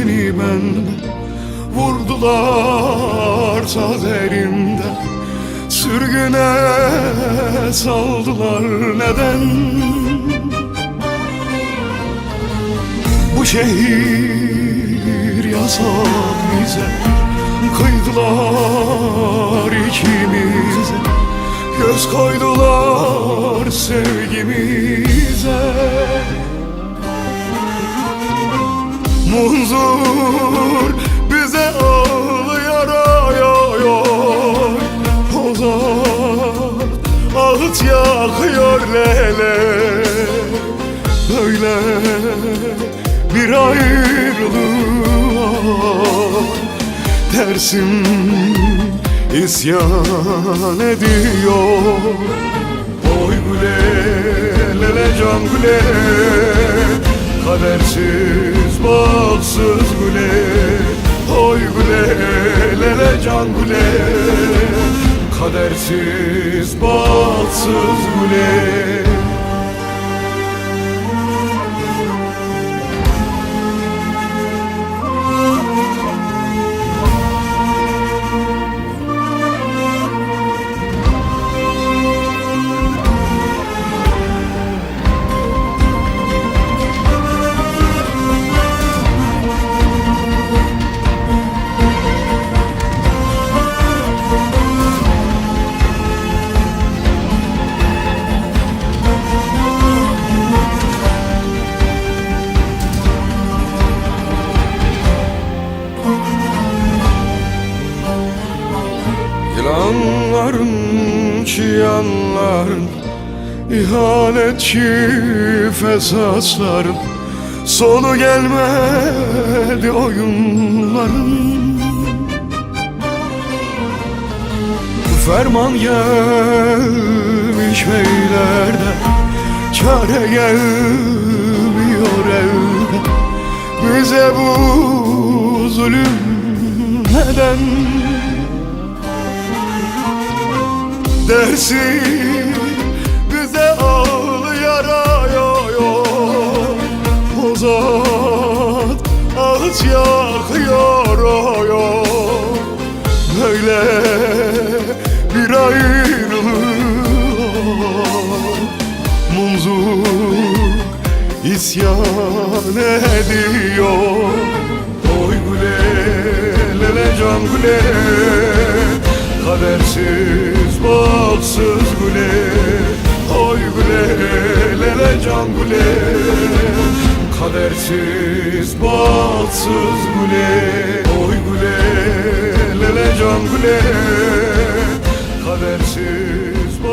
seni ben Vurdular ta derinden Sürgüne saldılar neden? Bu şehir yasak bize Kıydılar ikimize. Göz koydular sevgimize Munzur bize ağlıyor ay ay ay Ozan ağıt yakıyor lele. Böyle bir ayrılığa Tersim isyan ediyor. Oy güle lele can güle Kadersiz bahtsız güle Oy güle lele can güle. Kadersiz bahtsız güle Yılanların, çıyanların ihanetçi fesasların Sonu gelmedi oyunların. Ferman gelmiş beylerde Çare gelmiyor elde Bize bu zulüm neden dersin bize ay Uzat ağıt yakıyor Böyle bir ayrılık Munzur isyan ediyor. Oy güle lele can güle Kadersiz bahtsız güle Oy güle lele can güle Kadersiz bahtsız güle Oy güle lele can güle Kadersiz